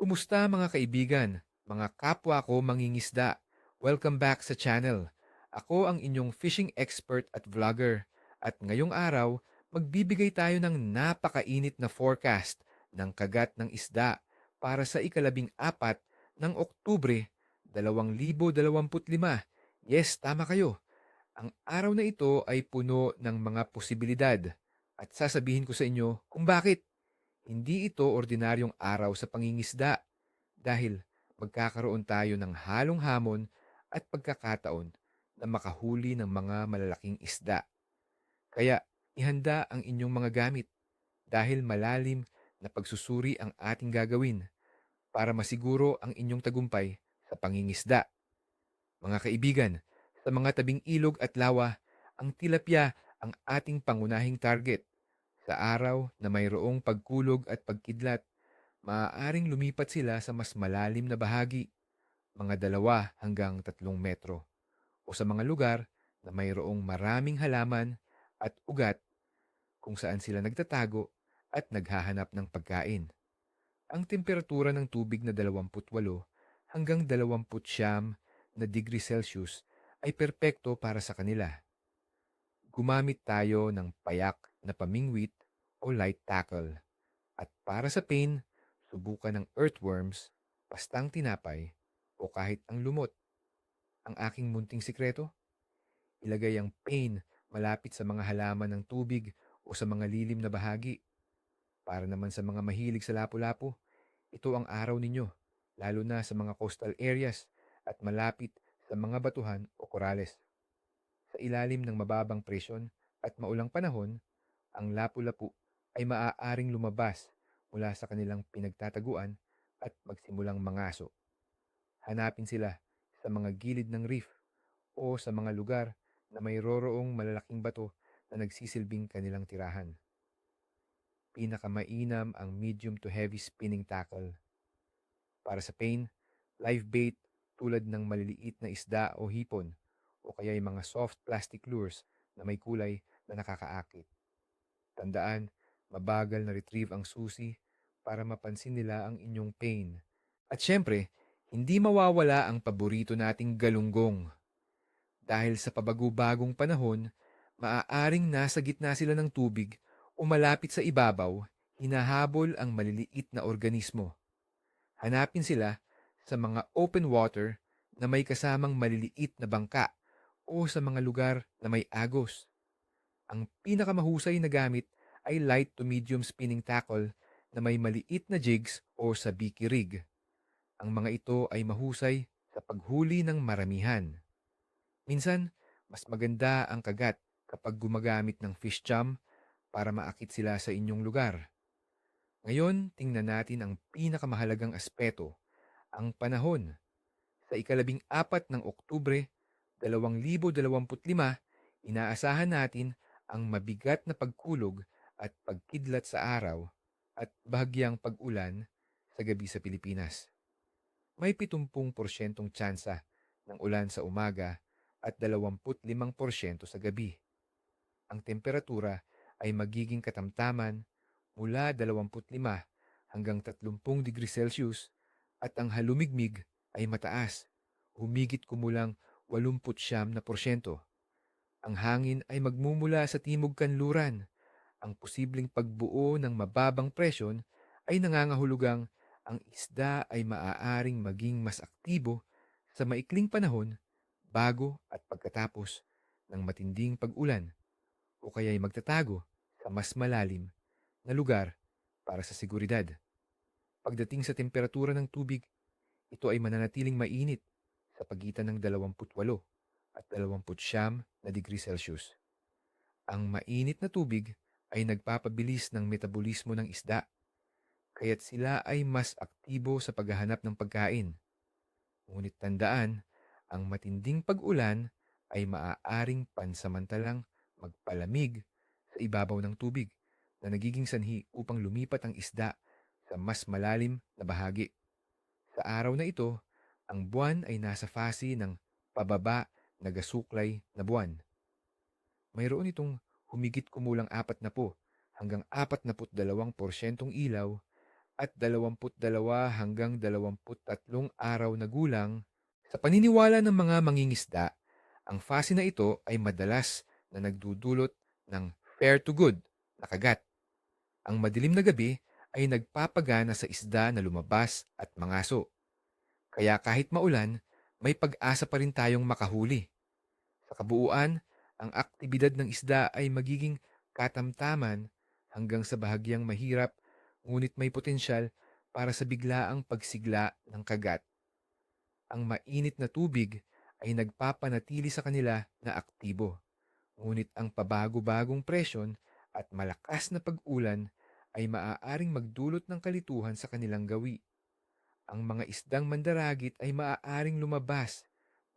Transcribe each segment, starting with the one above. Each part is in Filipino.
Kumusta mga kaibigan, mga kapwa ko mangingisda? Welcome back sa channel. Ako ang inyong fishing expert at vlogger. At ngayong araw, magbibigay tayo ng napakainit na forecast ng kagat ng isda para sa ikalabing apat ng Oktubre 2025. Yes, tama kayo. Ang araw na ito ay puno ng mga posibilidad at sasabihin ko sa inyo kung bakit. Hindi ito ordinaryong araw sa pangingisda dahil magkakaroon tayo ng halong hamon at pagkakataon na makahuli ng mga malalaking isda. Kaya ihanda ang inyong mga gamit dahil malalim na pagsusuri ang ating gagawin para masiguro ang inyong tagumpay sa pangingisda. Mga kaibigan, sa mga tabing ilog at lawa, ang tilapia ang ating pangunahing target. Sa araw na mayroong pagkulog at pagkidlat, maaaring lumipat sila sa mas malalim na bahagi, mga dalawa hanggang tatlong metro, o sa mga lugar na mayroong maraming halaman at ugat kung saan sila nagtatago at naghahanap ng pagkain. Ang temperatura ng tubig na 28 hanggang 29 na degree Celsius ay perpekto para sa kanila. Gumamit tayo ng payak na pamingwit o light tackle. At para sa pain, subukan ng earthworms, pastang tinapay, o kahit ang lumot. Ang aking munting sikreto? Ilagay ang pain malapit sa mga halaman ng tubig o sa mga lilim na bahagi. Para naman sa mga mahilig sa lapu-lapu, ito ang araw ninyo, lalo na sa mga coastal areas at malapit sa mga batuhan o korales. Sa ilalim ng mababang presyon at maulang panahon, ang lapu-lapu ay maaaring lumabas mula sa kanilang pinagtataguan at magsimulang mangaso. Hanapin sila sa mga gilid ng reef o sa mga lugar na may roroong malalaking bato na nagsisilbing kanilang tirahan. Pinakamainam ang medium to heavy spinning tackle. Para sa pain, live bait tulad ng maliliit na isda o hipon o kaya yung mga soft plastic lures na may kulay na nakakaakit. Tandaan, mabagal na retrieve ang susi para mapansin nila ang inyong pain. At syempre, hindi mawawala ang paborito nating galunggong. Dahil sa pabago-bagong panahon, maaaring nasa gitna sila ng tubig o malapit sa ibabaw, hinahabol ang maliliit na organismo. Hanapin sila sa mga open water na may kasamang maliliit na bangka o sa mga lugar na may agos. Ang pinakamahusay na gamit ay light to medium spinning tackle na may maliit na jigs o sabiki rig. Ang mga ito ay mahusay sa paghuli ng maramihan. Minsan, mas maganda ang kagat kapag gumagamit ng fish chum para maakit sila sa inyong lugar. Ngayon, tingnan natin ang pinakamahalagang aspeto, ang panahon. Sa ikalabing apat ng Oktubre, 2025, inaasahan natin ang mabigat na pagkulog at pagkidlat sa araw at bahagyang pag-ulan sa gabi sa Pilipinas. May 70% tsansa ng ulan sa umaga at 25% sa gabi. Ang temperatura ay magiging katamtaman mula 25 hanggang 30 degrees Celsius at ang halumigmig ay mataas, humigit kumulang 89 na porsyento. Ang hangin ay magmumula sa timog kanluran. Ang posibleng pagbuo ng mababang presyon ay nangangahulugang ang isda ay maaaring maging mas aktibo sa maikling panahon bago at pagkatapos ng matinding pag-ulan o kaya'y magtatago sa mas malalim na lugar para sa seguridad. Pagdating sa temperatura ng tubig, ito ay mananatiling mainit sa pagitan ng 28 at 29 na degree Celsius. Ang mainit na tubig ay nagpapabilis ng metabolismo ng isda, kaya't sila ay mas aktibo sa paghahanap ng pagkain. Ngunit tandaan, ang matinding pag-ulan ay maaaring pansamantalang magpalamig sa ibabaw ng tubig na nagiging sanhi upang lumipat ang isda sa mas malalim na bahagi. Sa araw na ito, ang buwan ay nasa fase ng pababa na gasuklay na buwan. Mayroon itong humigit kumulang apat na po hanggang apat na put dalawang porsyentong ilaw at 22 hanggang 23 araw na gulang, sa paniniwala ng mga mangingisda, ang fase na ito ay madalas na nagdudulot ng fair to good na kagat. Ang madilim na gabi ay nagpapagana sa isda na lumabas at mangaso. Kaya kahit maulan, may pag-asa pa rin tayong makahuli. Sa kabuuan, ang aktibidad ng isda ay magiging katamtaman hanggang sa bahagyang mahirap ngunit may potensyal para sa biglaang pagsigla ng kagat. Ang mainit na tubig ay nagpapanatili sa kanila na aktibo. Ngunit ang pabago-bagong presyon at malakas na pag-ulan ay maaaring magdulot ng kalituhan sa kanilang gawi. Ang mga isdang mandaragit ay maaaring lumabas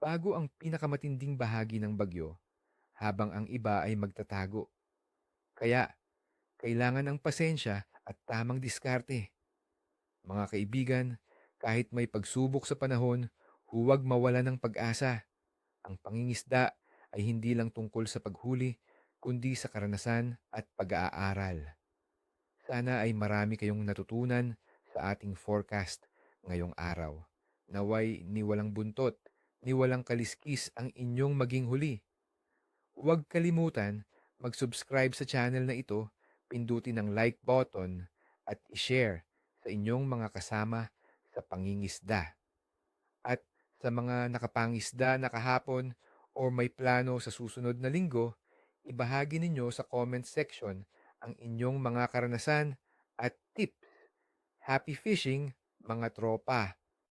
bago ang pinakamatinding bahagi ng bagyo, habang ang iba ay magtatago. Kaya, kailangan ng pasensya at tamang diskarte. Mga kaibigan, kahit may pagsubok sa panahon, huwag mawala ng pag-asa. Ang pangingisda ay hindi lang tungkol sa paghuli, kundi sa karanasan at pag-aaral. Sana ay marami kayong natutunan sa ating forecast ngayong araw. Naway ni walang buntot, ni walang kaliskis ang inyong maging huli. Huwag kalimutan mag-subscribe sa channel na ito, pindutin ang like button at i-share sa inyong mga kasama sa pangingisda. At sa mga nakapangisda na kahapon o may plano sa susunod na linggo, ibahagi ninyo sa comment section ang inyong mga karanasan at tips. Happy fishing, mga tropa!